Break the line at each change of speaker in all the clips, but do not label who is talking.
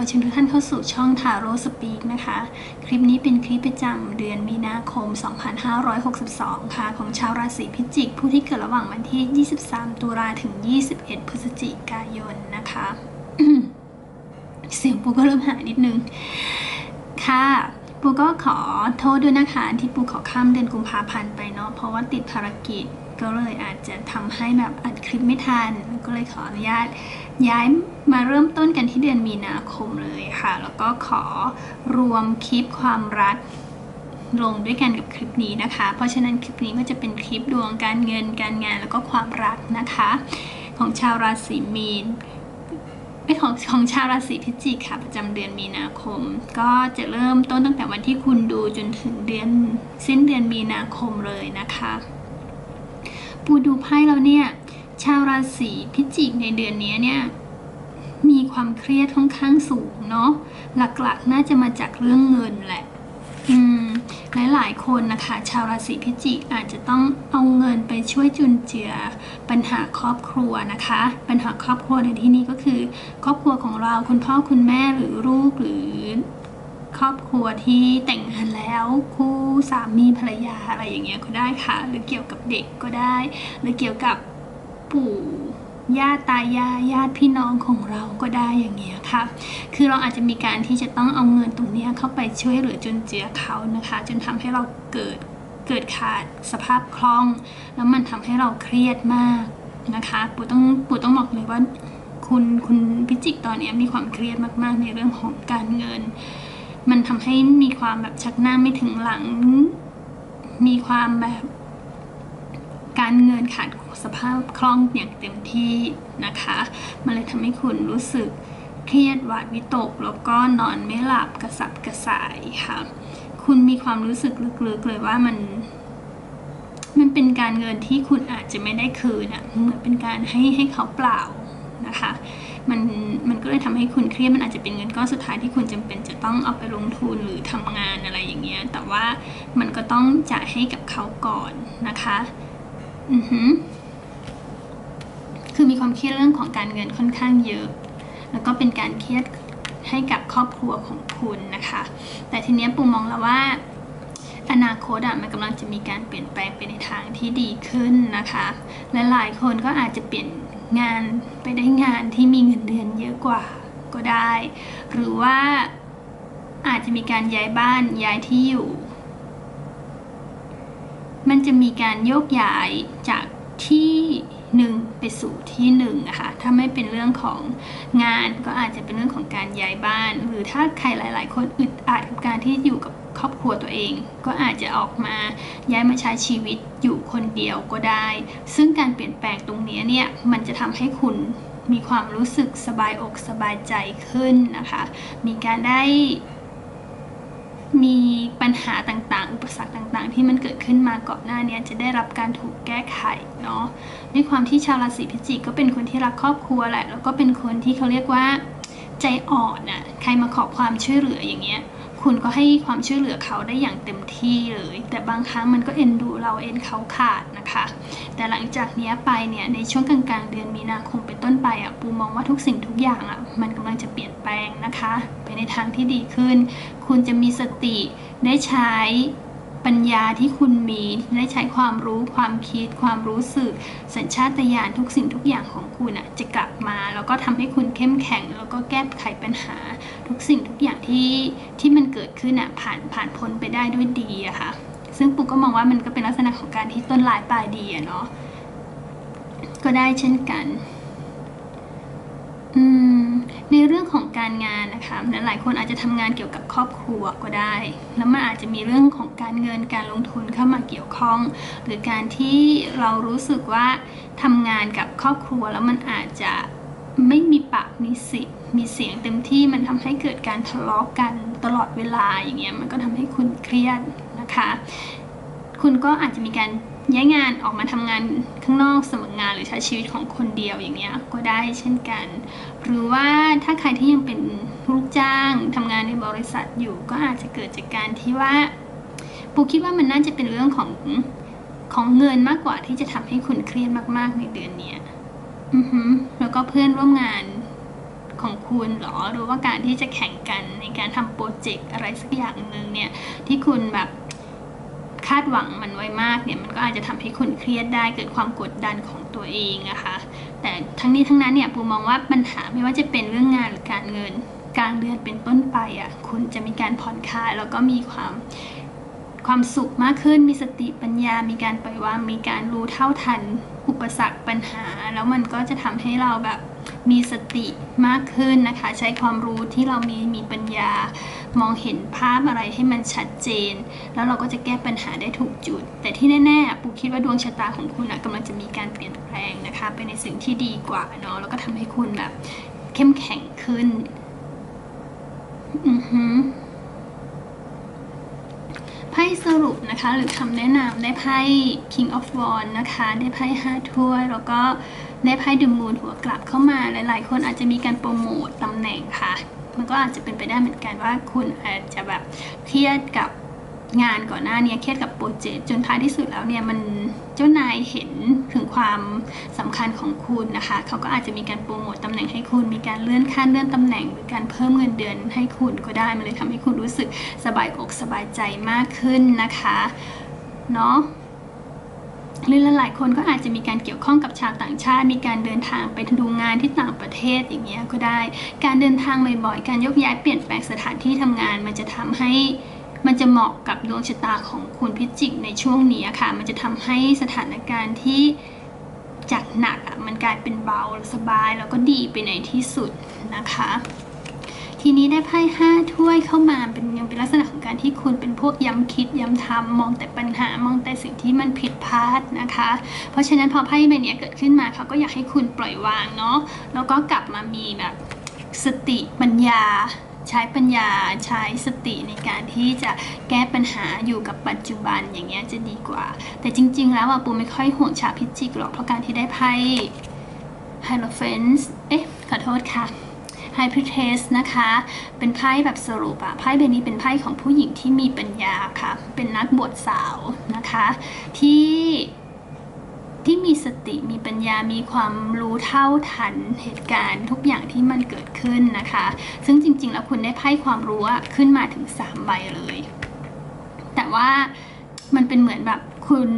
ขอเชิญทุกท่านเข้าสู่ช่องทาโร่สปีกนะคะ คลิปนี้เป็นคลิปประจำเดือนมีนาคม 2562 ค่ะ ของชาวราศีพิจิก ผู้ที่เกิดระหว่างวันที่ 23 ตุลาถึง 21 พฤศจิกายนนะคะ เสียงปูก็เริ่มหายนิดนึง ค่ะปูก็ขอโทษด้วยนะคะ ที่ปูขอข้ามเดือนกุมภาพันธ์ไปเนาะเพราะว่าติดภารกิจก็เลยอาจจะทำให้แบบอัดคลิปไม่ทัน ก็เลยขออนุญาต ย้ายมาเริ่มต้นกันที่เดือนมีนาคมเลยค่ะ แล้วก็ขอรวมคลิปความรักลงด้วยกันกับคลิปนี้นะคะ เพราะฉะนั้นคลิปนี้ก็จะเป็นคลิปดวงการเงินการงานแล้วก็ความรักนะคะ ของชาวราศีมีนไม่ของของชาวราศีพิจิกค่ะ ประจำเดือนมีนาคม ก็จะเริ่มต้นตั้งแต่วันที่คุณดูจนถึงเดือนสิ้นเดือนมีนาคมเลยนะคะ ปูดูไพ่แล้วเนี่ย ชาวราศีพิจิกในเดือนนี้เนี่ยมีความเครียดค่อนข้างสูงเนาะหลักๆ น่าจะมาจากเรื่องเงินแหละ อืมหลายๆคนนะคะ ชาวราศีพิจิกอาจจะต้องเอาเงินไปช่วยจุนเจือปัญหาครอบครัวนะคะ ปัญหาครอบครัวในที่นี้ก็คือ ครอบครัวของเราคุณพ่อคุณแม่หรือลูกหรือครอบครัวที่แต่งงานแล้วคู่สามีภรรยาอะไรอย่างเงี้ยก็ได้ค่ะ หรือเกี่ยวกับเด็กก็ได้ หรือเกี่ยวกับ ปู่ญาติตายายญาติพี่น้องของเราก็ได้อย่างเงี้ยค่ะ คือเราอาจจะมีการที่จะต้องเอาเงินตรงเนี้ยเข้าไปช่วยเหลือจนเจือเขานะคะ จนทำให้เราเกิดเกิดขาดสภาพคล่อง แล้วมันทำให้เราเครียดมากนะคะปู่ต้องปู่ต้องบอกเลยว่าคุณคุณพิจิกตอนเนี้ยมีความเครียดมาก ๆ ในเรื่องของการเงิน มันทำให้มีความแบบชักหน้าไม่ถึงหลัง มีความแบบ การเงินขาดสภาพคล่องอย่างเต็มที่นะคะมันเลยทำให้คุณรู้สึกเครียดหวาดวิตก แล้วก็นอนไม่หลับกระสับกระส่ายค่ะ คุณมีความรู้สึกลึกๆเลยว่ามัน มันเป็นการเงินที่คุณอาจจะไม่ได้คืนอะเหมือนเป็นการให้ให้เขาเปล่านะคะมันมันก็เลยทำให้คุณเครียดมันอาจจะเป็นเงินก้อนสุดท้ายที่คุณจำเป็นจะต้องเอาไปลงทุนหรือทำงานอะไรอย่างเงี้ยแต่ว่ามันก็ต้องจ่ายให้กับเขาก่อนนะคะ อือหือคือมีความเครียดเรื่องของการเงินค่อนข้างเยอะ แล้วก็เป็นการเครียดให้กับครอบครัวของคุณนะคะ แต่ทีเนี้ยปูมองแล้วว่า อนาคตอะมันกำลังจะมีการเปลี่ยนแปลงไปในทางที่ดีขึ้นนะคะ และหลายคนก็อาจจะเปลี่ยนงานไปได้งานที่มีเงินเดือนเยอะกว่าก็ได้ หรือว่าอาจจะมีการย้ายบ้านย้ายที่อยู่ มันจะมีการโยกย้ายจากที่หนึ่งไปสู่ที่หนึ่งอะค่ะถ้าไม่เป็นเรื่องของงานก็อาจจะเป็นเรื่องของการย้ายบ้าน หรือถ้าใครหลาย ๆ คนอึดอัดกับการที่อยู่กับครอบครัวตัวเอง ก็อาจจะออกมาย้ายมาใช้ชีวิตอยู่คนเดียวก็ได้ ซึ่งการเปลี่ยนแปลงตรงนี้เนี่ยมันจะทำให้คุณมีความรู้สึกสบายอกสบายใจขึ้นนะคะ มีการได้ มีปัญหาต่างๆ อุปสรรคต่างๆ ที่มันเกิดขึ้นมาก่อนหน้านี้จะได้รับการถูกแก้ไขเนาะด้วยความที่ชาวราศีพิจิกก็เป็นคนที่รักครอบครัวแหละ แล้วก็เป็นคนที่เขาเรียกว่าใจอ่อนน่ะ ใครมาขอความช่วยเหลืออย่างเงี้ย คุณก็ให้ความช่วยเหลือเขาได้อย่างเต็มที่เลย แต่บางครั้งมันก็เอ็นดูเราเอ็นเขาขาดน คะแต่หลังจากนี้ไปเนี่ยในช่วงกลางๆ เดือนมีนาคมเป็นต้นไปอะปูมองว่าทุกสิ่งทุกอย่างอะมันกำลังจะเปลี่ยนแปลงนะคะ ไปในทางที่ดีขึ้น คุณจะมีสติได้ใช้ปัญญาที่คุณมีได้ใช้ความรู้ความคิด ความรู้สึก สัญชาตญาณทุกสิ่งทุกอย่างของคุณอะจะกลับมา แล้วก็ทำให้คุณเข้มแข็ง แล้วก็แก้ไขปัญหา ทุกสิ่งทุกอย่างที่ที่มันเกิดขึ้นอะผ่านผ่านพ้นไปได้ด้วยดีอะค่ะ ซึ่งปุ๊กก็มองว่ามันก็เป็นลักษณะของการที่ต้นลายปลายดีอะเนาะก็ได้เช่นกันในเรื่องของการงานนะคะหลายคนอาจจะทำงานเกี่ยวกับครอบครัวก็ได้ แล้วมันอาจจะมีเรื่องของการเงินการลงทุนเข้ามาเกี่ยวข้อง หรือการที่เรารู้สึกว่าทำงานกับครอบครัวแล้วมันอาจจะไม่มีปากมีสิมีเสียงเต็มที่มันทำให้เกิดการทะเลาะกันตลอดเวลาอย่างเงี้ยมันก็ทำให้คุณเครียด นะคะ คุณก็อาจจะมีการย้ายงานออกมาทำงานข้างนอกสมัครงานหรือใช้ชีวิตของคนเดียวอย่างเงี้ยก็ได้เช่นกัน หรือว่าถ้าใครที่ยังเป็นลูกจ้างทำงานในบริษัทอยู่ ก็อาจจะเกิดจากการที่ว่าปูคิดว่ามันน่าจะเป็นเรื่องของของเงินมากกว่าที่จะทำให้คุณเครียดมากๆในเดือนเนี้ยอือฮึแล้วก็เพื่อนร่วมงานของคุณหรอหรือว่าการที่จะแข่งกันในการทำโปรเจกต์อะไรสักอย่างหนึ่งเนี่ยที่คุณแบบ คาดหวังมันไว้มากเนี่ยมันก็อาจจะทำให้คุณเครียดได้เกิดความกดดันของตัวเองนะคะแต่ทั้งนี้ทั้งนั้นเนี่ยปูมองว่าปัญหาไม่ว่าจะเป็นเรื่องงานหรือการเงินกลางเดือนเป็นต้นไปอะคุณจะมีการผ่อนคลายแล้วก็มีความความสุขมากขึ้นมีสติปัญญา มีการปล่อยวางมีการรู้เท่าทัน อุปสรรคปัญหา แล้วมันก็จะทำให้เราแบบ มีสติมากขึ้นนะคะ ใช้ความรู้ที่เรามีมีปัญญา มองเห็นภาพอะไรให้มันชัดเจน แล้วเราก็จะแก้ปัญหาได้ถูกจุด แต่ที่แน่ๆปูคิดว่าดวงชะตาของคุณนะกำลังจะมีการเปลี่ยนแปลงนะคะไปในสิ่งที่ดีกว่าเนาะแล้วก็ทำให้คุณแบบเข้มแข็งขึ้นอือหือไพ่สรุปนะคะ หรือคำแนะนำได้ไพ่ King of Wands นะคะ ได้ไพ่ห้าถ้วยแล้วก็ ได้ไพ่ดึงมูลหัวกลับเข้ามาหลาย ๆ คนอาจจะมีการโปรโมทตำแหน่งค่ะ มันก็อาจจะเป็นไปได้เหมือนกันว่าคุณอาจจะแบบเครียดกับงานก่อนหน้านี้เครียดกับโปรเจกต์จนท้ายที่สุดแล้วเนี่ยมันเจ้านายเห็นถึงความสำคัญของคุณนะคะ เขาก็อาจจะมีการโปรโมทตำแหน่งให้คุณ มีการเลื่อนขั้นเลื่อนตำแหน่ง หรือการเพิ่มเงินเดือนให้คุณก็ได้มันเลยทำให้คุณรู้สึกสบายอกสบายใจมากขึ้นนะคะเนาะ หรือหลายๆคนก็อาจจะมีการเกี่ยวข้องกับชาวต่างชาติ มีการเดินทางไปดูงานที่ต่างประเทศอย่างเงี้ยก็ได้ การเดินทางบ่อยๆ การยกย้ายเปลี่ยนแปลงสถานที่ทำงาน มันจะทำให้มันจะเหมาะกับดวงชะตาของคุณพิจิกในช่วงนี้ค่ะ มันจะทำให้สถานการณ์ที่จากหนักอะมันกลายเป็นเบาสบายแล้วก็ดีไปในที่สุดนะคะ ทีนี้ได้ไพ่ห้าถ้วยเข้ามาเป็นยังเป็นลักษณะของการที่คุณเป็นพวกย้ำคิดย้ำทำมองแต่ปัญหามองแต่สิ่งที่มันผิดพลาดนะคะ เพราะฉะนั้นพอไพ่ใบนี้เกิดขึ้นมาเขาก็อยากให้คุณปล่อยวางเนาะแล้วก็กลับมามีแบบสติปัญญาใช้ปัญญาใช้สติในการที่จะแก้ปัญหาอยู่กับปัจจุบันอย่างเงี้ยจะดีกว่า แต่จริง ๆ แล้วอะปูไม่ค่อยห่วงชาวพิจิกหรอกเพราะการที่ได้ไพ่ไฮโลเฟนส์เอ๊ะขอโทษค่ะ ไฮพ r เทสนะคะ เป็นไพ่แบบสรุปอะไพ่ใบนี้เป็นไพ่ของผู้หญิงที่มีปัญญาค่ะ เป็นนักบวชสาวนะคะ ที่ที่มีสติมีปัญญามีความรู้เท่าทันเหตุการณ์ทุกอย่างที่มันเกิดขึ้นนะคะ ซึ่งจริง ๆ แล้วคุณได้ไพ่ความรู้ขึ้นมาถึง 3 ใบเลย แต่ว่ามันเป็นเหมือนแบบคุณ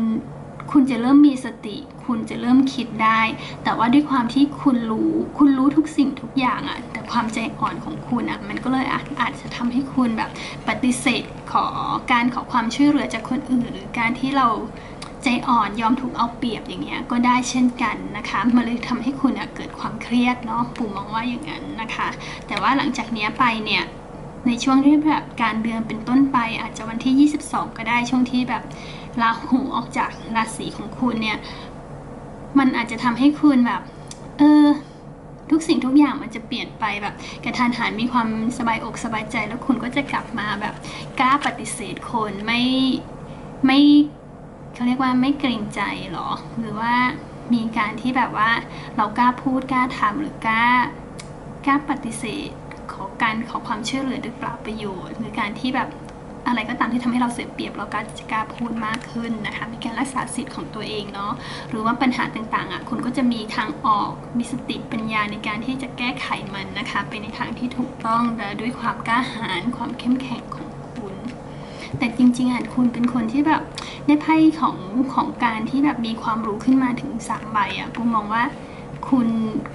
คุณจะเริ่มมีสติ คุณจะเริ่มคิดได้ แต่ว่าด้วยความที่คุณรู้ คุณรู้ทุกสิ่งทุกอย่างอะ ความใจอ่อนของคุณอะมันก็เลยอาจอาจจะทำให้คุณแบบปฏิเสธขอการขอความช่วยเหลือจากคนอื่น หรือการที่เราใจอ่อนยอมถูกเอาเปรียบอย่างเงี้ยก็ได้เช่นกันนะคะ มันเลยทำให้คุณเกิดความเครียดเนาะปู่มองว่าอย่างนั้นนะคะ แต่ว่าหลังจากเนี้ยไปเนี่ยในช่วงที่แบบการเดือนเป็นต้นไป อาจจะวันที่ 22 ก็ได้ช่วงที่แบบราหูออกจากราศีของคุณเนี่ย มันอาจจะทำให้คุณแบบ เออ ทุกสิ่งทุกอย่างมันจะเปลี่ยนไปแบบกระทานหันมีความสบายอกสบายใจ แล้วคุณก็จะกลับมาแบบกล้าปฏิเสธคนไม่ไม่เขาเรียกว่าไม่เกรงใจหรอ หรือว่ามีการที่แบบว่าเรากล้าพูดกล้าทำหรือกล้ากล้าปฏิเสธ ขอการขอความช่วยเหลือหรือเปล่าประโยชน์ หรือการที่แบบ อะไรก็ตามที่ทำให้เราเสียเปรียบเราก็จะกล้าพูดมากขึ้นนะคะ มีการรักษาสิทธิ์ของตัวเองเนาะ หรือว่าปัญหาต่างๆอะคุณก็จะมีทางออก มีสติปัญญาในการที่จะแก้ไขมันนะคะ ไปในทางที่ถูกต้องและด้วยความกล้าหาญ ความเข้มแข็งของคุณ แต่จริงๆอะคุณเป็นคนที่แบบได้ไพ่ของของการที่แบบมีความรู้ขึ้นมาถึงสามใบอะปูมองว่าคุณ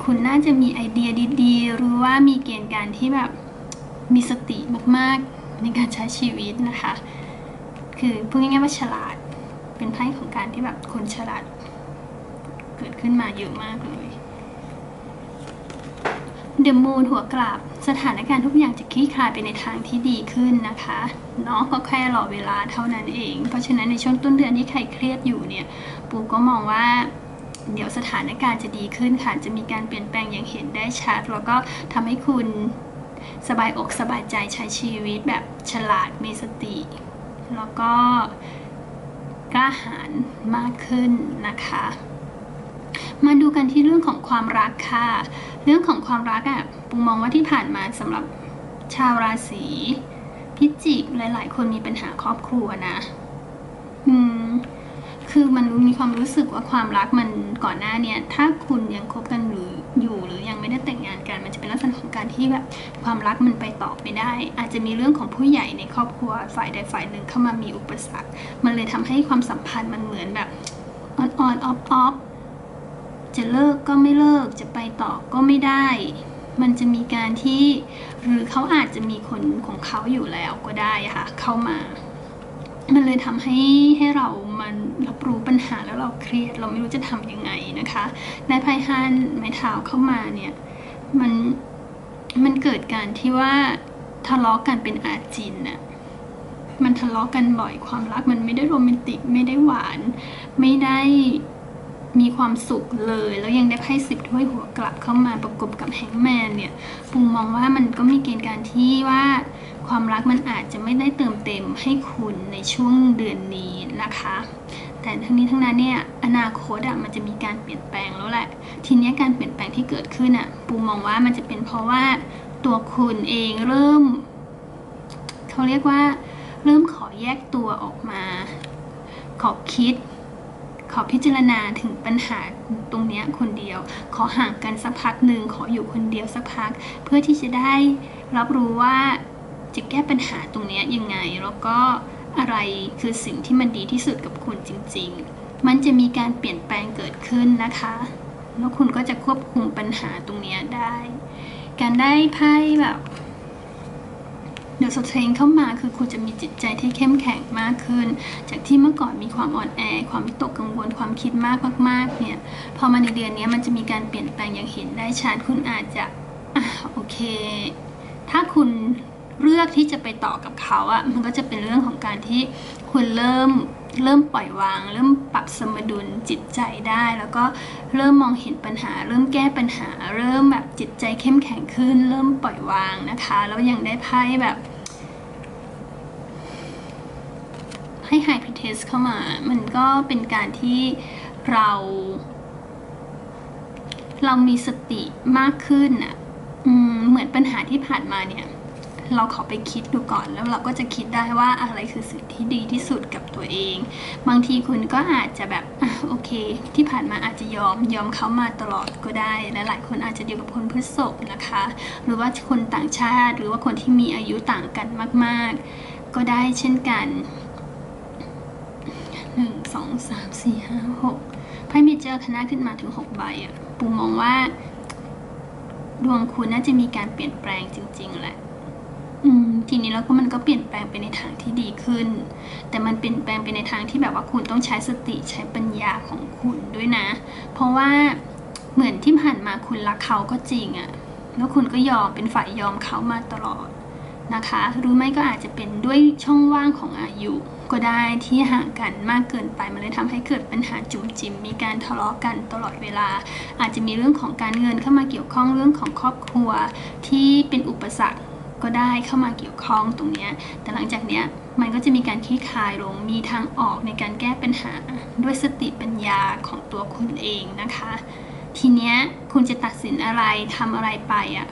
คุณน่าจะมีไอเดียดีๆ หรือว่ามีเกณฑ์การที่แบบมีสติมากๆ ในการใช้ชีวิตนะคะ คือพูดง่ายๆว่าฉลาด เป็นไพ่ของการที่แบบคนฉลาด เกิดขึ้นมาเยอะมากเลยเดอะมูนหัวกลับสถานการณ์ทุกอย่างจะคลี่คลายไปในทางที่ดีขึ้นนะคะเนาะก็แค่รอเวลาเท่านั้นเอง เพราะฉะนั้นในช่วงต้นเดือนที่ใครเครียดอยู่เนี่ย ปูก็มองว่า เดี๋ยวสถานการณ์จะดีขึ้นค่ะจะมีการเปลี่ยนแปลงอย่างเห็นได้ชัด แล้วก็ทำให้คุณ สบายอกสบายใจใช้ชีวิตแบบฉลาดมีสติ แล้วก็กล้าหาญมากขึ้นนะคะ มาดูกันที่เรื่องของความรักค่ะ เรื่องของความรักอะ่ะปูมองว่าที่ผ่านมาสำหรับชาวราศีพิจิกหลาย ๆ คนมีปัญหาครอบครัวนะ อืม คือมันมีความรู้สึกว่าความรักมันก่อนหน้าเนี่ยถ้าคุณยังคบกันหรืออยู่หรือยังไม่ได้แต่งงานกัน มันจะเป็นลักษณะของการที่แบบความรักมันไปต่อไม่ได้ อาจจะมีเรื่องของผู้ใหญ่ในครอบครัวฝ่ายใดฝ่ายหนึ่งเข้ามามีอุปสรรค มันเลยทำให้ความสัมพันธ์มันเหมือนแบบออนออนออฟออฟจะเลิกก็ไม่เลิกจะไปต่อก็ไม่ได้ มันจะมีการที่ หรือเขาอาจจะมีคนของเขาอยู่แล้วก็ได้ค่ะเข้ามา มันเลยทำให้ให้เรามันรับรู้ปัญหาแล้วเราเครียด เราไม่รู้จะทำยังไงนะคะ ในไพ่ฮันไม้เท้าเข้ามาเนี่ยมันมันเกิดการที่ว่าทะเลาะกันเป็นอาจินน่ะมันทะเลาะกันบ่อยความรักมันไม่ได้โรแมนติกไม่ได้หวาน ไม่ได้ ความสุขเลย แล้วยังได้ไพ่สิบถ้วยหัวกลับเข้ามาประกบกับแฮงแมนเนี่ยปูมองว่ามันก็มีเกณฑ์การที่ว่าความรักมันอาจจะไม่ได้เติมเต็มให้คุณในช่วงเดือนนี้นะคะ แต่ทั้งนี้ทั้งนั้นเนี่ยอนาคตอะมันจะมีการเปลี่ยนแปลงแล้วแหละ ทีนี้การเปลี่ยนแปลงที่เกิดขึ้นอะปูมองว่ามันจะเป็นเพราะว่าตัวคุณเองเริ่มเขาเรียกว่า เริ่มขอแยกตัวออกมา ขอคิด ขอพิจารณาถึงปัญหาตรงนี้คนเดียว ขอห่างกันสักพักหนึ่งขออยู่คนเดียวสักพัก เพื่อที่จะได้รับรู้ว่าจะแก้ปัญหาตรงนี้ยังไง แล้วก็อะไรคือสิ่งที่มันดีที่สุดกับคุณจริง ๆ มันจะมีการเปลี่ยนแปลงเกิดขึ้นนะคะ แล้วคุณก็จะควบคุมปัญหาตรงนี้ได้ การได้ไพ่แบบ เดี๋ยวสเตงเข้ามาคือคุณจะมีจิตใจที่เข้มแข็งมากขึ้น จากที่เมื่อก่อนมีความอ่อนแอ ความวิตกกังวลความคิดมากมากๆเนี่ยพอมาในเดือนนี้มันจะมีการเปลี่ยนแปลงอย่างเห็นได้ชัดคุณอาจจะอะโอเค ถ้าคุณ เลือกที่จะไปต่อกับเขาอะมันก็จะเป็นเรื่องของการที่คุณเริ่มเริ่มปล่อยวาง เริ่มปรับสมดุลจิตใจได้ แล้วก็เริ่มมองเห็นปัญหา เริ่มแก้ปัญหา เริ่มแบบจิตใจเข้มแข็งขึ้น เริ่มปล่อยวางนะคะ แล้วยังได้ไพ่แบบให้ไฮพิเทสเข้ามา มันก็เป็นการที่เรา เรามีสติมากขึ้นอะ่ะเหมือนปัญหาที่ผ่านมาเนี่ย เราขอไปคิดดูก่อนแล้วเราก็จะคิดได้ว่าอะไรคือสิ่งที่ดีที่สุดกับตัวเอง บางทีคุณก็อาจจะแบบอโอเค ที่ผ่านมาอาจจะยอมยอมเขามาตลอดก็ได้และหลายคนอาจจะเดียวกับคนพฤษภนะคะ หรือว่าคนต่างชาติ หรือว่าคนที่มีอายุต่างกันมาก ๆ ก็ได้เช่นกันหนึ่งสองสามสี่ห้าหกไพ่เมเจอร์คณะขึ้นมาถึงหกใบอะปูมองว่าดวงคุณน่าจะมีการเปลี่ยนแปลงจริง ๆ แหละ อืมทีนี้แล้วก็มันก็เปลี่ยนแปลงไปในทางที่ดีขึ้น แต่มันเปลี่ยนแปลงไปในทางที่แบบว่าคุณต้องใช้สติใช้ปัญญาของคุณด้วยนะ เพราะว่าเหมือนที่ผ่านมาคุณรักเขาก็จริงอะแล้วคุณก็ยอมเป็นฝ่ายยอมเขามาตลอดนะคะหรือไม่ก็อาจจะเป็นด้วยช่องว่างของอายุ ก็ได้ที่ห่างกันมากเกินไปมันเลยทำให้เกิดปัญหาจุมจิมมีการทะเลาะกันตลอดเวลา อาจจะมีเรื่องของการเงินเข้ามาเกี่ยวข้องเรื่องของครอบครัวที่เป็นอุปสรรค ก็ได้เข้ามาเกี่ยวข้องตรงนี้ แต่หลังจากเนี้ยมันก็จะมีการคลี่คลายลง มีทางออกในการแก้ปัญหาด้วยสติปัญญาของตัวคุณเองนะคะ ทีเนี้ยคุณจะตัดสินอะไรทำอะไรไปอะ่ะ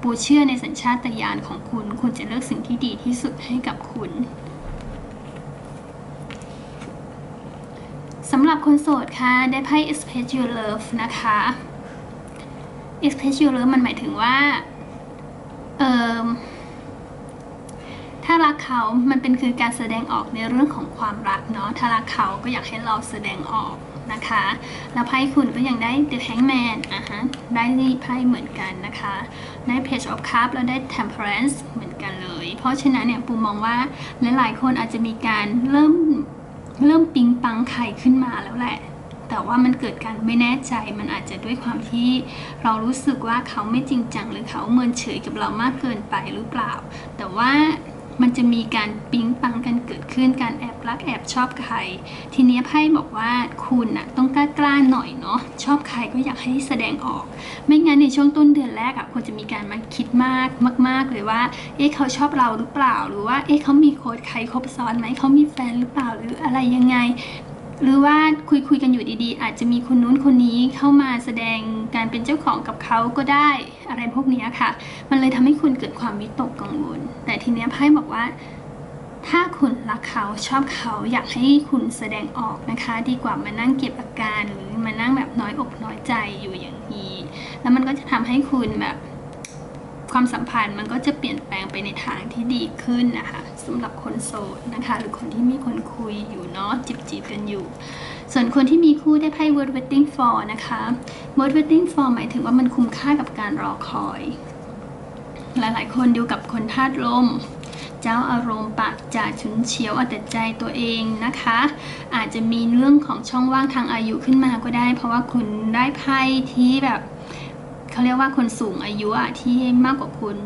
ปูเชื่อในสัญชาตญาณของคุณ คุณจะเลือกสิ่งที่ดีที่สุดให้กับคุณสำหรับคนโสดค่ะ ได้ไพ่ express your love นะคะ express your love มันหมายถึงว่า เออถ้ารักเขามันเป็นคือการแสดงออกในเรื่องของความรักเนาะ ถ้ารักเขาก็อยากให้เราแสดงออกนะคะ แล้วไพ่คุณก็ยังได้ The Hangman อะฮะ ได้ไพ่เหมือนกันนะคะ ได้ Page of Cups แล้วได้ Temperance เหมือนกันเลย เพราะฉะนั้นเนี่ยปูมองว่าหลายๆคนอาจจะมีการเริ่มเริ่มปิงปังไข่ขึ้นมาแล้วแหละ แต่ว่ามันเกิดการไม่แน่ใจมันอาจจะด้วยความที่เรารู้สึกว่าเขาไม่จริงจังหรือเขาเมินเฉยกับเรามากเกินไปหรือเปล่า แต่ว่ามันจะมีการปิ๊งปังกันเกิดขึ้นการแอบรักแอบชอบใคร ทีนี้ไพ่บอกว่าคุณน่ะต้องกล้ากล้าหน่อยเนาะชอบใครก็อยากให้แสดงออก ไม่งั้นในช่วงต้นเดือนแรกอะควรจะมีการมาคิดมากมาก ๆ เลยว่า เอ๊ะเขาชอบเราหรือเปล่า หรือว่าเอ๊ะเขามีโค้ดใครคบซ้อนไหมเขามีแฟนหรือเปล่าหรืออะไรยังไง หรือว่าคุยคุยกันอยู่ดีๆ อาจจะมีคนนู้นคนนี้เข้ามาแสดงการเป็นเจ้าของกับเขาก็ได้อะไรพวกนี้ค่ะ มันเลยทำให้คุณเกิดความวิตกกังวล แต่ทีเนี้ยไพ่บอกว่าถ้าคุณรักเขาชอบเขาอยากให้คุณแสดงออกนะคะ ดีกว่ามานั่งเก็บอาการหรือมานั่งแบบน้อยอกน้อยใจอยู่อย่างนี้ แล้วมันก็จะทำให้คุณแบบความสัมพันธ์มันก็จะเปลี่ยนแปลงไปในทางที่ดีขึ้นนะคะ สำหรับคนโสดนะคะ หรือคนที่มีคนคุยอยู่เนาะจีบจีบๆกันอยู่ ส่วนคนที่มีคู่ได้ไพ่ word waiting for นะคะ word waiting for หมายถึงว่ามันคุ้มค่ากับการรอคอย หลายๆ คนดูกับคนธาตุลมเจ้าอารมณ์ปากจ่าฉุนเฉียวเอาแต่ใจตัวเองนะคะ อาจจะมีเรื่องของช่องว่างทางอายุขึ้นมาก็ได้ เพราะว่าคุณได้ไพ่ที่แบบเขาเรียกว่าคนสูงอายุอะที่มากกว่าคุณ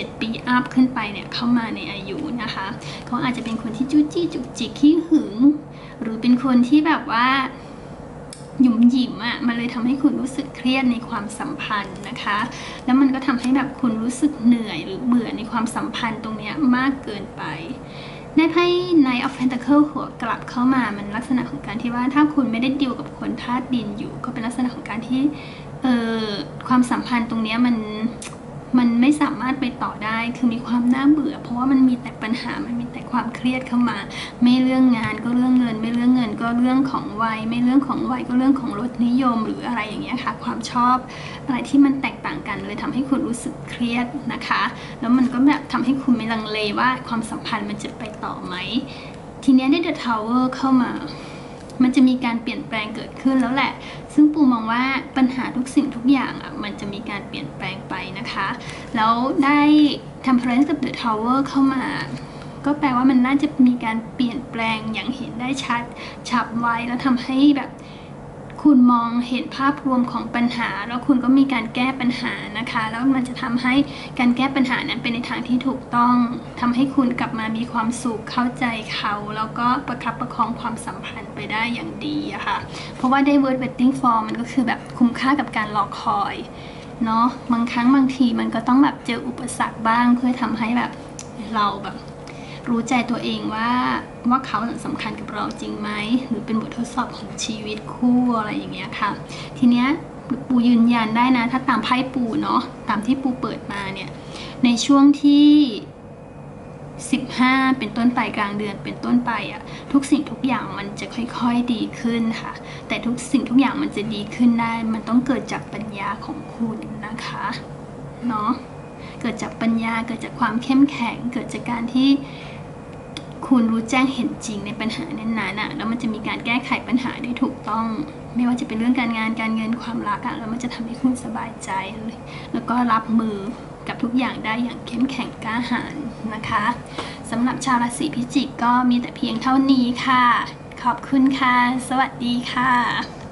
7 ปีอัพขึ้นไปเนี่ยเข้ามาในอายุนะคะเขาอาจจะเป็นคนที่จู้จี้จุกจิกขี้หึง หรือเป็นคนที่แบบว่าหยุมหยิมอะ่ะมันเลยทำให้คุณรู้สึกเครียดในความสัมพันธ์นะคะ แล้วมันก็ทำให้แบบคุณรู้สึกเหนื่อยหรือเบื่อในความสัมพันธ์ตรงเนี้ยมากเกินไปได้ไพ่ Knight of Pentacle หัวกลับเข้ามามันลักษณะของการที่ว่าถ้าคุณไม่ได้ดิวกับคนธาตุดินอยู่ ก็เป็นลักษณะของการที่เอ่อความสัมพันธ์ตรงเนี้ยมัน มันไม่สามารถไปต่อได้ คือมีความน่าเบื่อ เพราะว่ามันมีแต่ปัญหา มันมีแต่ความเครียดเข้ามา ไม่เรื่องงานก็เรื่องเงิน ไม่เรื่องเงินก็เรื่องของวัย ไม่เรื่องของวัยก็เรื่องของรสนิยม หรืออะไรอย่างเงี้ยค่ะ ความชอบอะไรที่มันแตกต่างกันเลยทำให้คุณรู้สึกเครียดนะคะ แล้วมันก็แบบทำให้คุณไม่ลังเลว่าความสัมพันธ์มันจะไปต่อไหม ทีเนี้ยได้ The Tower เข้ามา มันจะมีการเปลี่ยนแปลงเกิดขึ้นแล้วแหละ ซึ่งปูมองว่าปัญหาทุกสิ่งทุกอย่างอะ มันจะมีการเปลี่ยนแปลงไปนะคะ แล้วได้ Temperance กับ The Tower เข้ามา ก็แปลว่ามันน่าจะมีการเปลี่ยนแปลงอย่างเห็นได้ชัด ฉับไวแล้วทำให้แบบ คุณมองเห็นภาพรวมของปัญหา แล้วคุณก็มีการแก้ปัญหานะคะ แล้วมันจะทำให้การแก้ปัญหานั้นเป็นในทางที่ถูกต้องทำให้คุณกลับมามีความสุขเข้าใจเขา แล้วก็ประคับประคองความสัมพันธ์ไปได้อย่างดีอะค่ะ เพราะว่าได้ word waiting for มันก็คือแบบคุ้มค่ากับการรอคอยเนาะบางครั้งบางทีมันก็ต้องแบบเจออุปสรรคบ้างเพื่อทำให้แบบเราแบบ รู้ใจตัวเองว่าว่าเขาสำคัญกับเราจริงไหมหรือเป็นบททดสอบของชีวิตคู่อะไรอย่างเงี้ยค่ะ ทีเนี้ยปูยืนยันได้นะ ถ้าตามไพ่ปูเนาะตามที่ปูเปิดมาเนี่ย ในช่วงที่ 15 เป็นต้นไปกลางเดือนเป็นต้นไปอะทุกสิ่งทุกอย่างมันจะค่อยๆดีขึ้นค่ะ แต่ทุกสิ่งทุกอย่างมันจะดีขึ้นได้ มันต้องเกิดจากปัญญาของคุณนะคะเนาะเกิดจากปัญญาเกิดจากความเข้มแข็งเกิดจากการที่ คุณรู้แจ้งเห็นจริงในปัญหานั้นๆอะแล้วมันจะมีการแก้ไขปัญหาได้ถูกต้อง ไม่ว่าจะเป็นเรื่องการงานการเงินความรักอะแล้วมันจะทำให้คุณสบายใจเลยแล้วก็รับมือกับทุกอย่างได้อย่างเข้มแข็งกล้าหาญนะคะสำหรับชาวราศีพิจิกก็มีแต่เพียงเท่านี้ค่ะ ขอบคุณค่ะ สวัสดีค่ะ